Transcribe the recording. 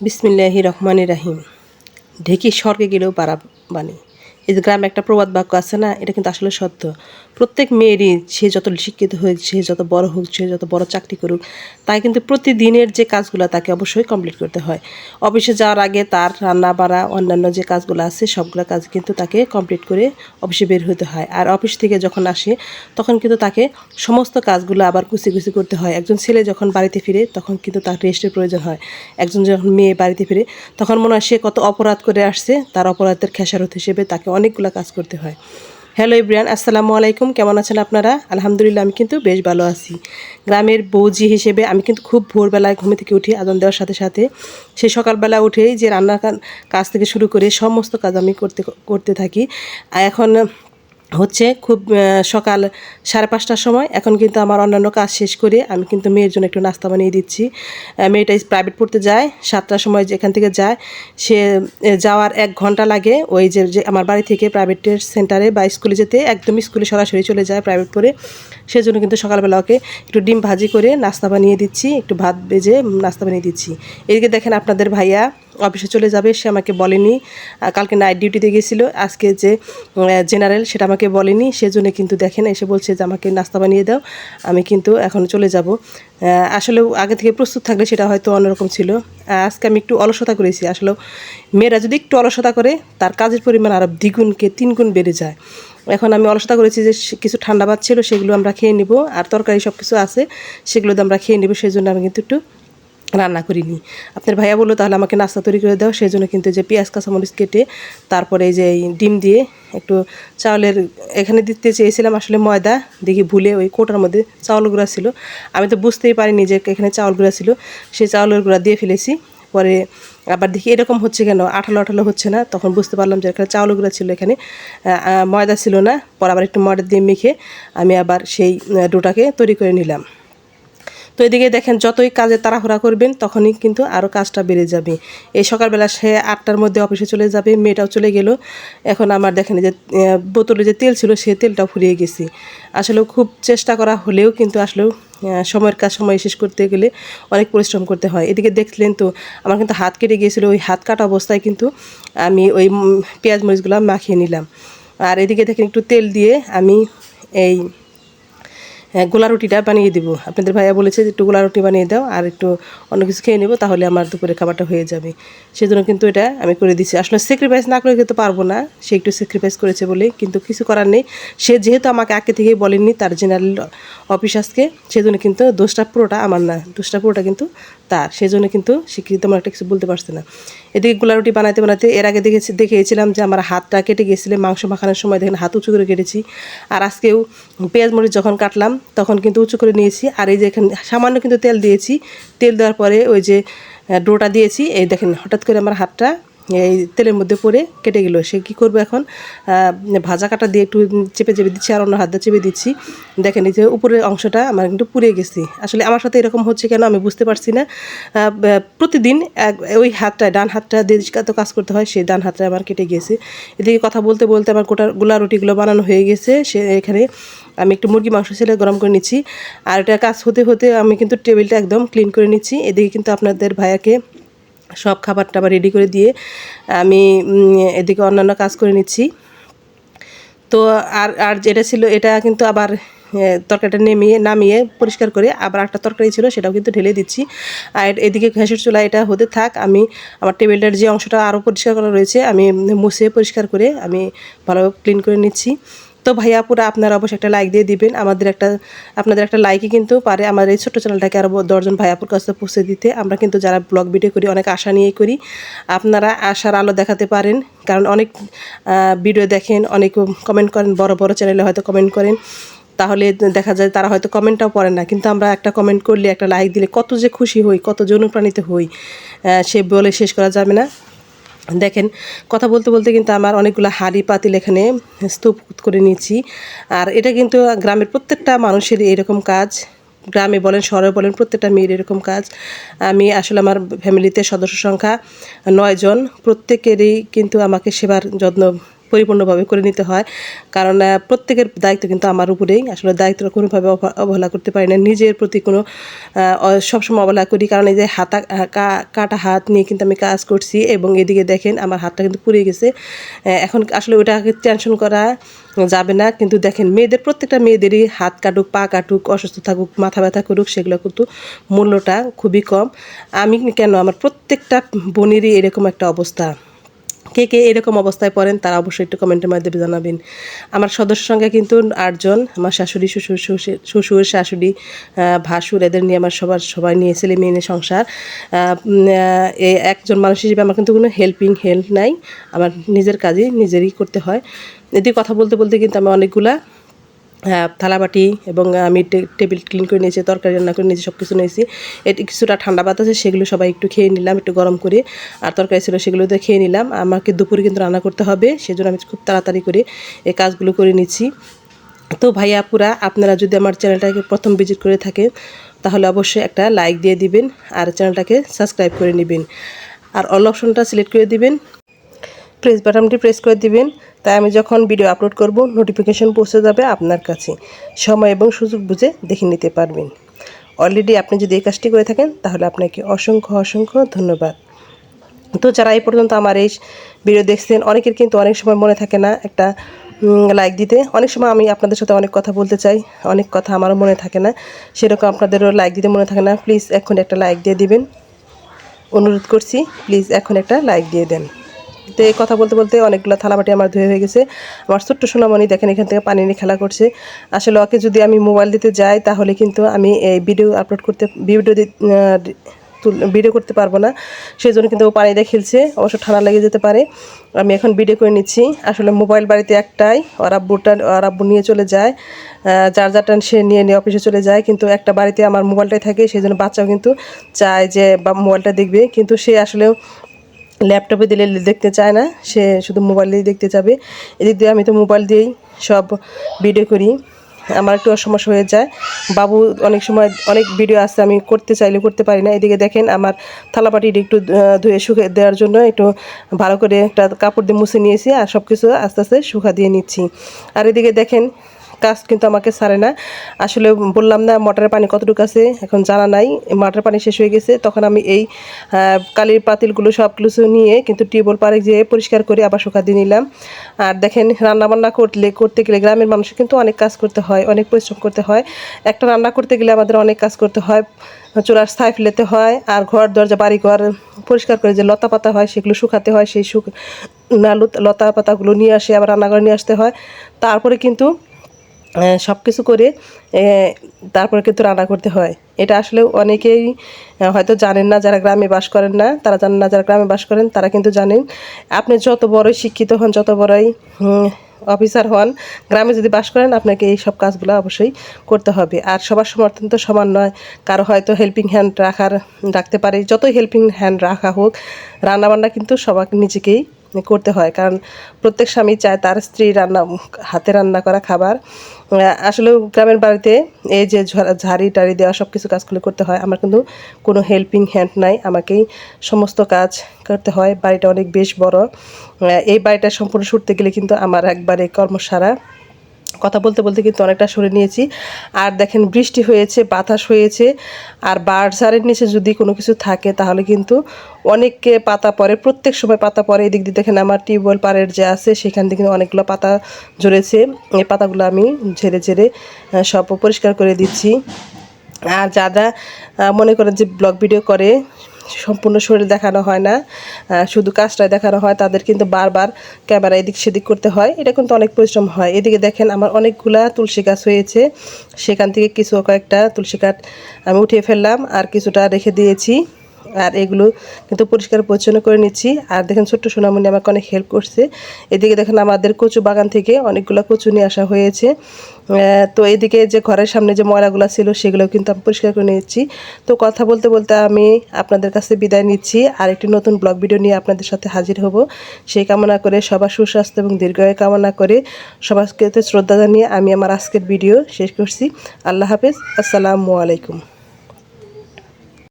বিসমিল্লাহি রহমান রাহিম। ঢেকি স্বর্গে গেলেও পারা বাণী। এই যে গ্রামে একটা প্রবাদ বাক্য আছে না, এটা কিন্তু আসলে সত্য। প্রত্যেক মেয়েরই সে যত শিক্ষিত হয়েছে যত বড় হোক, সে যত বড় চাকরি করুক, তাই কিন্তু প্রতিদিনের যে কাজগুলো তাকে অবশ্যই কমপ্লিট করতে হয়। অফিসে যাওয়ার আগে তার রান্না বাড়া অন্যান্য যে কাজগুলো আছে, সবগুলো কাজ কিন্তু তাকে কমপ্লিট করে অফিসে বের হতে হয়। আর অফিস থেকে যখন আসে, তখন কিন্তু তাকে সমস্ত কাজগুলো আবার কুচি কুচি করতে হয়। একজন ছেলে যখন বাড়িতে ফিরে, তখন কিন্তু তার রেস্টের প্রয়োজন হয়। একজন যখন মেয়ে বাড়িতে ফিরে, তখন মনে হয় সে কত অপরাধ করে আসছে, তার অপরাধের খেসারত হিসেবে তাকে অনেকগুলো কাজ করতে হয়। হ্যালো ইব্রিয়ান আসসালামু আলাইকুম। কেমন আছেন আপনারা? আলহামদুলিল্লাহ, আমি কিন্তু বেশ ভালো আছি। গ্রামের বৌজি হিসেবে আমি কিন্তু খুব ভোরবেলায় ঘুমে থেকে উঠি আদন দেওয়ার সাথে সাথে সেই সকালবেলা উঠেই যে রান্নার কাজ থেকে শুরু করে সমস্ত কাজ আমি করতে করতে থাকি। এখন হচ্ছে খুব সকাল সাড়ে পাঁচটার সময়। এখন কিন্তু আমার অন্যান্য কাজ শেষ করে আমি কিন্তু মেয়ের জন্য একটু নাস্তা বানিয়ে দিচ্ছি। মেয়েটা প্রাইভেট পড়তে যায়, সাতটার সময় যেখান থেকে যায়, সে যাওয়ার এক ঘণ্টা লাগে। ওই যে যে আমার বাড়ি থেকে প্রাইভেটের সেন্টারে বা স্কুলে যেতে একদম স্কুলে সরাসরি চলে যায় প্রাইভেট পড়ে সেজন্য কিন্তু সকালবেলা ওকে একটু ডিম ভাজি করে নাস্তা বানিয়ে দিচ্ছি, একটু ভাত বেজে নাস্তা বানিয়ে দিচ্ছি। এদিকে দেখেন আপনাদের ভাইয়া অফিসে চলে যাবে, সে আমাকে বলেনি। কালকে নাইট ডিউটিতে গেছিল, আজকে যে জেনারেল সেটা আমাকে বলেনি, সেজন্য কিন্তু দেখেন এসে বলছে যে, আমাকে নাস্তা বানিয়ে দাও, আমি কিন্তু এখন চলে যাব। আসলে আগে থেকে প্রস্তুত থাকলে সেটা হয়তো অন্যরকম ছিল। আজকে আমি একটু অলসতা করেছি। আসলে মেয়েরা যদি একটু অলসতা করে, তার কাজের পরিমাণ আরও দ্বিগুণকে তিনগুণ বেড়ে যায়। এখন আমি অলসতা করেছি যে কিছু ঠান্ডা ভাত ছিল, সেগুলো আমরা খেয়ে নিব। আর তরকারি সব কিছু আছে, সেগুলো আমরা খেয়ে নিব। সেই জন্য আমি কিন্তু একটু রান্না করিনি। আপনার ভাইয়া বলল, তাহলে আমাকে নাস্তা তৈরি করে দাও। সেই জন্য কিন্তু যে পেঁয়াজ, কাঁচামরিচ কেটে তারপরে এই যে ডিম দিয়ে একটু চাউলের, এখানে দিতে চেয়েছিলাম আসলে ময়দা, দেখি ভুলে ওই কোটার মধ্যে চাউল গুঁড়া ছিল। আমি তো বুঝতেই পারিনি যে এখানে চাউল গুঁড়া ছিল। সেই চাউলের গুঁড়া দিয়ে ফেলেছি। পরে আবার দেখি এরকম হচ্ছে কেন? আঠালো আঠালো হচ্ছে না? তখন বুঝতে পারলাম যে এখানে চাউল গুঁড়া ছিল এখানে। ময়দা ছিল না। পরে আবার একটু ময়দা দিয়ে মেখে আমি আবার সেই ডোটাকে তৈরি করে নিলাম। তো এদিকে দেখেন, যতই কাজে তাড়াহুড়া করবেন, তখনই কিন্তু আরও কাজটা বেড়ে যাবে। এই সকালবেলা সে আটটার মধ্যে অফিসে চলে যাবে, মেয়েটাও চলে গেল। এখন আমার দেখেন যে বোতলে যে তেল ছিল, সে তেলটাও ফুরিয়ে গেছে। আসলে খুব চেষ্টা করা হলেও কিন্তু আসলেও সময়ের কাজ, সময় শেষ করতে গেলে অনেক পরিশ্রম করতে হয়। এদিকে দেখলেন তো, আমার কিন্তু হাত কেটে গিয়েছিল, ওই হাত কাটা অবস্থায় কিন্তু আমি ওই পেঁয়াজ মরিচগুলো মাখিয়ে নিলাম। আর এদিকে দেখেন, একটু তেল দিয়ে আমি এই হ্যাঁ গোলা রুটিটা বানিয়ে দিব। আপনাদের ভাইয়া বলেছে যে একটু গোলা রুটি বানিয়ে দাও আর একটু অন্য কিছু খেয়ে নেব, তাহলে আমার দুপুরে খাবারটা হয়ে যাবে। সেজন্য কিন্তু এটা আমি করে দিচ্ছি। আসলে স্যাক্রিফাইস না করে খেতে পারব না, সে একটু স্যাক্রিফাইস করেছে বলে, কিন্তু কিছু করার নেই। সে যেহেতু আমাকে আগে থেকেই বলেননি তার জেনারেল অফিস আজকে, সেজন্য কিন্তু দোষটা পুরোটা আমার না, দোষটা পুরোটা কিন্তু তার। সেজন্য কিন্তু সে কি তেমন একটা কিছু বলতে পারছে না। এদিকে গোলা রুটি বানাতে বানাতে এর আগে দেখেছি, দেখিয়েছিলাম যে আমার হাতটা কেটে গিয়েছিল, মাংস মাখানোর সময় দেখেন হাত উঁচু করে কেটেছি। আর আজকেও পেঁয়াজ মরিচ যখন কাটলাম তখন কিন্তু উঁচু করে নিয়েছি। আর এই যে এখানে সামান্য কিন্তু তেল দিয়েছি। তেল দেওয়ার পরে ওই যে ডোটা দিয়েছি। এই দেখেন, হঠাৎ করে আমার হাতটা এই তেলের মধ্যে পড়ে কেটে গেলো। সে কী করবে এখন? ভাজা কাটা দিয়ে একটু চেপে চেপে দিচ্ছি আর অন্য হাত দিয়ে চেপে দিচ্ছি। দেখেন, এই যে উপরের অংশটা আমার কিন্তু পুড়ে গেছে। আসলে আমার সাথে এরকম হচ্ছে কেন আমি বুঝতে পারছি না। প্রতিদিন ওই হাতটা ডান হাতটা দিয়ে তো কাজ করতে হয় সেই ডান হাতটা আমার কেটে গেছে। এদিকে কথা বলতে বলতে আমার গোটা গোলা রুটিগুলো বানানো হয়ে গেছে। সে এখানে আমি একটু মুরগি মাংস ছেলে গরম করে নিচ্ছি। আর এটা কাজ হতে হতে আমি কিন্তু টেবিলটা একদম ক্লিন করে নিচ্ছি। এদিকে কিন্তু আপনাদের ভাইয়াকে সব খাবার টাবার রেডি করে দিয়ে আমি এদিকে অন্যান্য কাজ করে নিচ্ছি। তো আর আর যেটা ছিল এটা কিন্তু আবার তরকারিটা নেমিয়ে, নামিয়ে পরিষ্কার করে আবার একটা তরকারি ছিল সেটাও কিন্তু ঢেলে দিচ্ছি। আর এদিকে ঘ্যাসের চুলা এটা হতে থাক, আমি আমার টেবিলটার যে অংশটা আরও পরিষ্কার করা রয়েছে, আমি মুছে পরিষ্কার করে আমি ভালোভাবে ক্লিন করে নিচ্ছি। তো ভাইয়া পুরো আপনারা অবশ্যই একটা লাইক দিয়ে দিবেন। আমাদের একটা, আপনাদের একটা লাইকই কিন্তু পারে। আমার এই ছোট্ট চ্যানেলটাকে আরও দশজন ভাইয়াপুর কাছে পৌঁছে দিতে। আমরা কিন্তু যারা ব্লগ ভিডিও করি, অনেক আশা নিয়েই করি। আপনারা আশার আলো দেখাতে পারেন। কারণ অনেক ভিডিও দেখেন, অনেক কমেন্ট করেন, বড় বড় চ্যানেলে হয়তো কমেন্ট করেন। তাহলে দেখা যায় তারা হয়তো কমেন্টটাও পড়ে না। কিন্তু আমরা একটা কমেন্ট করলে, একটা লাইক দিলে কত যে খুশি হই, কত যে অনুপ্রাণিত হই সে বলে শেষ করা যাবে না। দেখেন, কথা বলতে বলতে কিন্তু আমার অনেকগুলো হাড়ি পাতিল এখানে স্তূপ করে নিয়েছি। আর এটা কিন্তু গ্রামের প্রত্যেকটা মানুষের এরকম কাজ। গ্রামে বলেন, শহরে বলেন, প্রত্যেকটা মেয়ের এরকম কাজ। আমি আসলে আমার ফ্যামিলিতে সদস্য সংখ্যা নয়জন প্রত্যেকেরই কিন্তু আমাকে সেবার যত্ন পরিপূর্ণভাবে করে নিতে হয়। কারণ প্রত্যেকের দায়িত্ব কিন্তু আমার উপরেই। আসলে দায়িত্বটা কোনোভাবে অব- অবহেলা করতে পারি না। নিজের প্রতি কোনো সবসময় অবহেলা করি। কারণ এই যে হাতা কাটা হাত নিয়ে কিন্তু আমি কাজ করছি এবং এদিকে দেখেন আমার হাতটা কিন্তু পুড়ে গেছে। এখন আসলে ওটাকে টেনশন করা যাবে না। কিন্তু দেখেন, মেয়েদের, প্রত্যেকটা মেয়েদেরই হাত কাটুক, পা কাটুক, অসুস্থ থাকুক, মাথা ব্যথা করুক, সেগুলো কিন্তু মূল্যটা খুবই কম। আমি কেন? আমার প্রত্যেকটা বোনেরই এরকম একটা অবস্থা। কে কে এরকম অবস্থায় পড়েন, তারা অবশ্যই একটু কমেন্টের মাধ্যমে জানাবেন। আমার সদস্য সঙ্গে কিন্তু আটজন, আমার শাশুড়ি, শ্বশুর, শ্বশুর- শাশুড়ি ভাসুর, এদের নিয়ে আমার সবার, সবাই নিয়ে ছেলে মেয়ে নিয়ে সংসার। একজন মানুষ হিসেবে আমার কিন্তু কোনো হেল্পিং হেল্প নাই। আমার নিজের কাজই নিজেরই করতে হয়। এদিকে কথা বলতে বলতে কিন্তু আমি অনেকগুলা থালাবাটি এবং আমি টেবিল ক্লিন করে নিয়েছি, তরকারি রান্না করে নিয়েছি সব কিছু নিয়েছি। এটি কিছুটা ঠান্ডা আছে সেগুলো সবাই একটু খেয়ে নিলাম, একটু গরম করে। আর তরকারি ছিল সেগুলো দিয়ে খেয়ে নিলাম। আমাকে দুপুরে কিন্তু রান্না করতে হবে, সেজন্য আমি খুব তাড়াতাড়ি করে এই কাজগুলো করে নিচ্ছি তো ভাইয়া আপুরা, আপনারা যদি আমার চ্যানেলটাকে প্রথম ভিজিট করে থাকেন, তাহলে অবশ্যই একটা লাইক দিয়ে দিবেন আর চ্যানেলটাকে সাবস্ক্রাইব করে নেবেন। আর অল অপশনটা সিলেক্ট করে দিবেন। প্রেস বাটনটি প্রেস করে দিবেন, তাই আমি যখন ভিডিও আপলোড করব নোটিফিকেশন পৌঁছে যাবে আপনার কাছে। সময় এবং সুযোগ বুঝে দেখে নিতে পারবেন। অলরেডি আপনি যদি এই কাজটি করে থাকেন, তাহলে আপনাকে অসংখ্য অসংখ্য ধন্যবাদ। তো যারা এই পর্যন্ত আমার এই ভিডিও দেখছেন, অনেকের কিন্তু অনেক সময় মনে থাকে না একটা লাইক দিতে। অনেক সময় আমি আপনাদের সাথে অনেক কথা বলতে চাই, অনেক কথা আমারও মনে থাকে না। সেরকম আপনাদেরও লাইক দিতে মনে থাকে না। প্লিজ এখন একটা লাইক দিয়ে দিবেন। অনুরোধ করছি প্লিজ এখন একটা লাইক দিয়ে দেন। তো কথা বলতে বলতে অনেকগুলো থালাবাটি আমার ধুয়ে হয়ে গেছে। আমার ছোট্ট সোনামণি দেখেন এখান থেকে পানি নিয়ে খেলা করছে। আসলে ওকে যদি আমি মোবাইল দিতে যাই তাহলে কিন্তু আমি এই ভিডিও আপলোড করতে ভিডিও ভিডিও করতে পারব না। সেই জন্য কিন্তু ও পানি দিয়ে খেলছে। অবশ্য ঠান্ডা লেগে যেতে পারে। আমি এখন ভিডিও করে নিচ্ছি। আসলে মোবাইল বাড়িতে একটাই ওর আব্বুটা ওর আব্বু নিয়ে চলে যায়। আহ, যার যারটা সে নিয়ে নিয়ে অফিসে চলে যায়। কিন্তু একটা বাড়িতে আমার মোবাইলটাই থাকে সেই জন্য বাচ্চাও কিন্তু চায় যে মোবাইলটা দেখবে। কিন্তু সে আসলেও ল্যাপটপে দিলে দেখতে চায় না, সে শুধু মোবাইল দিয়েই দেখতে যাবে। এদিক দিয়ে আমি তো মোবাইল দিয়েই সব ভিডিও করি। আমার একটু সমস্যা হয়ে যায়। বাবু অনেক সময় অনেক ভিডিও আছে, আমি করতে চাইলে করতে পারি না। এদিকে দেখেন আমার থালাবাটিটা একটু ধুয়ে শুকে দেওয়ার জন্য একটু ভালো করে একটা কাপড় দিয়ে মুছে নিয়েছি আর সব কিছু আস্তে আস্তে শুকা দিয়ে নিচ্ছি। আর এদিকে দেখেন কাজ কিন্তু আমাকে ছাড়ে না। আসলে বললাম না, মটরের পানি কতটুকু আছে, এখন জানা নাই। মটরের পানি শেষ হয়ে গেছে, তখন আমি এই কালির পাতিলগুলো সব কিছু নিয়ে কিন্তু টিউবওয়েল পারে যেয়ে পরিষ্কার করে আবার শুকা দিয়ে নিলাম। আর দেখেন রান্না বান্না করলে, করতে গেলে গ্রামের মানুষের কিন্তু অনেক কাজ করতে হয়, অনেক পরিশ্রম করতে হয়। একটা রান্না করতে গেলে আমাদের অনেক কাজ করতে হয়, চুলার ছাই ফেলেতে হয়, আর ঘর, দরজা বাড়ি ঘর পরিষ্কার করে যে লতা পাতা হয়, সেগুলো শুকাতে হয়, সেই শুক লতা পাতাগুলো নিয়ে আসে, আবার রান্নাঘরে নিয়ে আসতে হয়। তারপরে কিন্তু সব কিছু করে তারপরে কিন্তু রান্না করতে হয়। এটা আসলে অনেকেই হয়তো জানেন না, যারা গ্রামে বাস করেন না, তারা জানেন না, যারা গ্রামে বাস করেন, তারা কিন্তু জানেন। আপনি যত বড়ই শিক্ষিত হন, যত বড়ই অফিসার হন, গ্রামে যদি বাস করেন, আপনাকে এই সব কাজগুলো অবশ্যই করতে হবে। আর সবার সমর্থন তো সমান নয়। কারও হয়তো হেল্পিং হ্যান্ড রাখার, রাখতে পারে। যতই হেল্পিং হ্যান্ড রাখা হোক, রান্নাবান্না কিন্তু সবাইকে নিজেকেই করতে হয়। কারণ প্রত্যেক স্বামী চায় তার স্ত্রী রান্না, হাতে রান্না করা খাবার। আসলে গ্রামের বাড়িতে এই যে ঝাড়ি টাড়ি দেওয়া সব কিছু কাজগুলো করতে হয়। আমার কিন্তু কোনো হেল্পিং হ্যান্ড নাই। আমাকেই সমস্ত কাজ করতে হয়। বাড়িটা অনেক বেশ বড়। এই বাড়িটা সম্পূর্ণ ছুটতে গেলে কিন্তু আমার একবারে কর্মসারা কথা বলতে বলতে কিন্তু অনেকটা সরে নিয়েছি। আর দেখেন বৃষ্টি হয়েছে, বাতাস হয়েছে, আর বার্সারের নিচে যদি কোনো কিছু থাকে তাহলে কিন্তু অনেককে পাতা পড়ে প্রত্যেক সময় পাতা পড়ে এদিক দিয়ে দেখেন আমার টিউবওয়েল পাড়ের যে আছে, সেখান থেকে অনেকগুলো পাতা ঝরেছে। এই পাতাগুলো আমি ঝেড়ে ঝেড়ে সব পরিষ্কার করে দিচ্ছি। আর যারা মনে করেন যে ব্লগ ভিডিও করে সম্পূর্ণ শরীর দেখানো হয় না শুধু কাজটাই দেখানো হয়, তাদের কিন্তু বারবার ক্যামেরা এদিক সেদিক করতে হয়। এটা কিন্তু অনেক পরিশ্রম হয়। এদিকে দেখেন আমার অনেকগুলা তুলসী গাছ হয়েছে। সেখান থেকে কিছু কয়েকটা তুলসী কাঠ আমি উঠিয়ে ফেললাম আর কিছুটা রেখে দিয়েছি। আর এগুলো কিন্তু পরিষ্কার পরিচ্ছন্ন করে নিচ্ছি। আর দেখেন ছোট্ট সোনামণি আমাকে অনেক হেল্প করছে। এদিকে দেখেন আমাদের কচু বাগান থেকে অনেকগুলো কচু নিয়ে আসা হয়েছে। তো এদিকে যে ঘরের সামনে যে ময়লাগুলো ছিল সেগুলো কিন্তু আমি পরিষ্কার করে নিয়েছি। তো কথা বলতে বলতে আমি আপনাদের কাছে বিদায় নিচ্ছি। আর একটি নতুন ব্লগ ভিডিও নিয়ে আপনাদের সাথে হাজির হব। সেই কামনা করে সবার সুস্বাস্থ্য এবং দীর্ঘায় কামনা করে সবাইকে শ্রদ্ধা জানিয়ে আমি আমার আজকের ভিডিও শেষ করছি। আল্লাহ হাফেজ। আসসালামু আলাইকুম।